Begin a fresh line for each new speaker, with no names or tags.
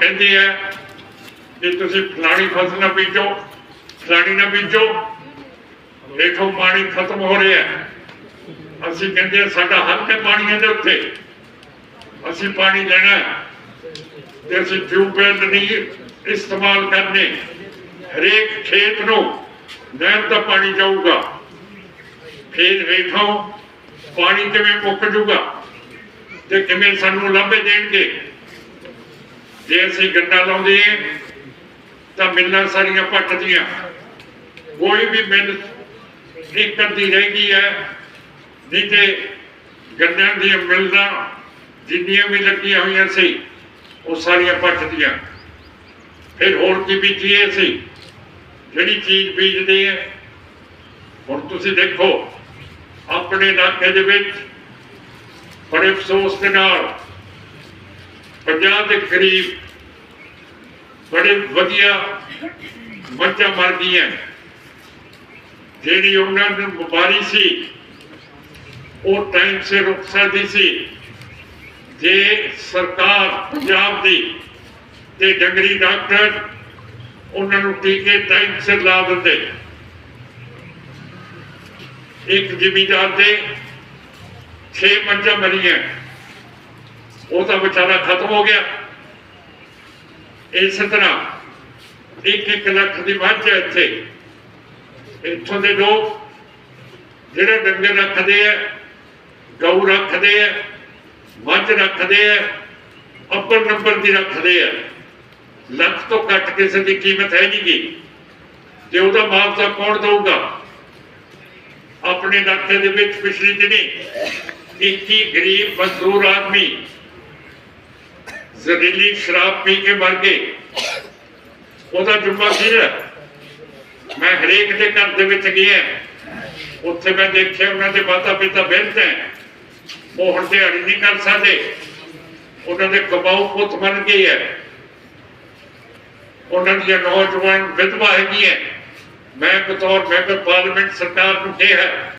ਕਹਿੰਦੇ ਆ ਕਿ ਤੁਸੀਂ ਫਲਾਣੀ ਫਸਲ ਨਾ ਬੀਜੋ, ਫਲਾਣੀ ਨਾ ਬੀਜੋ, ਦੇਖੋ ਪਾਣੀ ਖਤਮ ਹੋ ਰਿਹਾ ਅਸੀਂ ਕਹਿੰਦੇ ਸਾਡਾ ਹੱਕ ਹੈ ਪਾਣੀਆਂ ਦੇ ਉੱਤੇ। ਅਸੀਂ ਪਾਣੀ ਲੈਣਾ ਤੇ ਅਸੀਂ ਟਿਊਬਵੈਲ ਨਹੀਂ ਇਸਤੇਮਾਲ ਕਰਨੇ, ਹਰੇਕ ਖੇਤ ਨੂੰ ਨਹਿਰ ਦਾ ਪਾਣੀ ਜਾਊਗਾ। ਫੇਰ ਵੇਖੋ ਪਾਣੀ ਕਿਵੇਂ ਮੁੱਕ ਜੂਗਾ ਤੇ ਕਿਵੇਂ ਸਾਨੂੰ ਲਾਭੇ ਦੇਣਗੇ? ਜੇ ਅਸੀਂ ਗੰਡਾ ਲਾਉਂਦੇ ਤਾਂ ਮਿੱਲਾਂ ਸਾਰੀਆਂ ਪੱਟਦੀਆਂ ਕੋਈ ਵੀ ਮਿੱਲ ਇੱਕ ਅੱਧੀ ਰਹਿ ਗਈ ਹੈ, ਨਹੀਂ ਤੇ ਗੰਨਿਆਂ ਦੀਆਂ ਮਿੱਲਾਂ ਜਿੰਨੀਆਂ ਵੀ ਲੱਗੀਆਂ ਹੋਈਆਂ ਸੀ, ਉਹ ਸਾਰੀਆਂ ਪੱਟਦੀਆਂ ਫਿਰ ਹੋਰ ਕੀ ਬੀਜੀਏ ਅਸੀਂ? ਜਿਹੜੀ ਚੀਜ਼ ਬੀਜਦੇ ਆ ਹੁਣ ਤੁਸੀਂ ਦੇਖੋ, ਆਪਣੇ ਇਲਾਕੇ ਦੇ ਵਿੱਚ ਬੜੇ ਅਫਸੋਸ ਦੇ ਨਾਲ ਪੰਜਾਬ ਦੇ ਕਰੀਬ ਬੜੇ ਵਧੀਆ ਮੱਝਾਂ ਮਰ ਗਈਆਂ ਜਿਹੜੀ ਉਹਨਾਂ ਨੂੰ ਬਿਮਾਰੀ ਸੀ, ਉਹ ਟਾਈਮ ਸਿਰ ਰੁਕ ਸੀ। ਜੇ ਸਰਕਾਰ ਪੰਜਾਬ ਦੀ ਤੇ ਡੰਗਰੀ ਡਾਕਟਰ ਉਹਨਾਂ ਨੂੰ ਟੀਕੇ ਟਾਈਮ ਸਿਰ ਲਾ ਦਿੰਦੇ। ਇੱਕ ਜ਼ਿਮੀਦਾਰ ਦੇ 6 ਮੱਝਾਂ ਮਰੀਆਂ ਉਹ ਤਾਂ ਵਿਚਾਰਾ ਖਤਮ ਹੋ ਗਿਆ। ਇਸ ਤਰ੍ਹਾਂ ਇੱਕ ਇੱਕ ਲੱਖ ਦੀ ਮੱਝ ਹੈ ਇੱਥੇ। ਇੱਥੋਂ ਦੇ ਲੋਕ ਜਿਹੜੇ ਡੰਗਰ ਰੱਖਦੇ ਆ, ਗਊ ਰੱਖਦੇ ਆ, ਮੱਝ ਰੱਖਦੇ ਆ, ਅੱਪਰ ਨੰਬਰ ਦੀ ਰੱਖਦੇ ਆ। ਲੱਖ ਤੋਂ ਘੱਟ ਕਿਸੇ ਦੀ ਕੀਮਤ ਹੈ ਨਹੀਂ ਗੀ ਤੇ ਉਹਦਾ ਮੁਆਵਜ਼ਾ ਕੌਣ ਦਊਗਾ? ਆਪਣੇ ਇਲਾਕੇ ਦੇ ਵਿੱਚ ਪਿਛਲੀ ਦਿਨੀ 21 ਗਰੀਬ ਮਜ਼ਦੂਰ ਆਦਮੀ ਜ਼ਹਿਰੀਲੀ ਸ਼ਰਾਬ ਪੀ ਕੇ ਮਰ ਗਏ। ਉਹਦਾ ਜੁਮਾ ਸੀ ਮੈਂ ਹਰੇਕ ਦੇ ਘਰ ਦੇ ਵਿੱਚ ਗਿਆ। ਉੱਥੇ ਮੈਂ ਦੇਖਿਆ, ਉਹਨਾਂ ਦੇ ਮਾਤਾ ਪਿਤਾ ਬੈਠ ਉਹ ਹੁਣ ਦਿਹਾੜੀ ਨਹੀਂ ਕਰ ਸਕਦੇ। ਉਹਨਾਂ ਦੇ ਕਮਾਊ ਪੁੱਤ ਬਣ ਗਏ ਹੈ। ਉਹਨਾਂ ਦੀਆਂ ਨੌਜਵਾਨ ਵਿਧਵਾ ਹੈਗੀ ਹੈ ਮੈਂ ਬਤੌਰ ਮੈਂਬਰ ਪਾਰਲੀਮੈਂਟ ਸਰਕਾਰ ਨੂੰ ਕਿਹਾ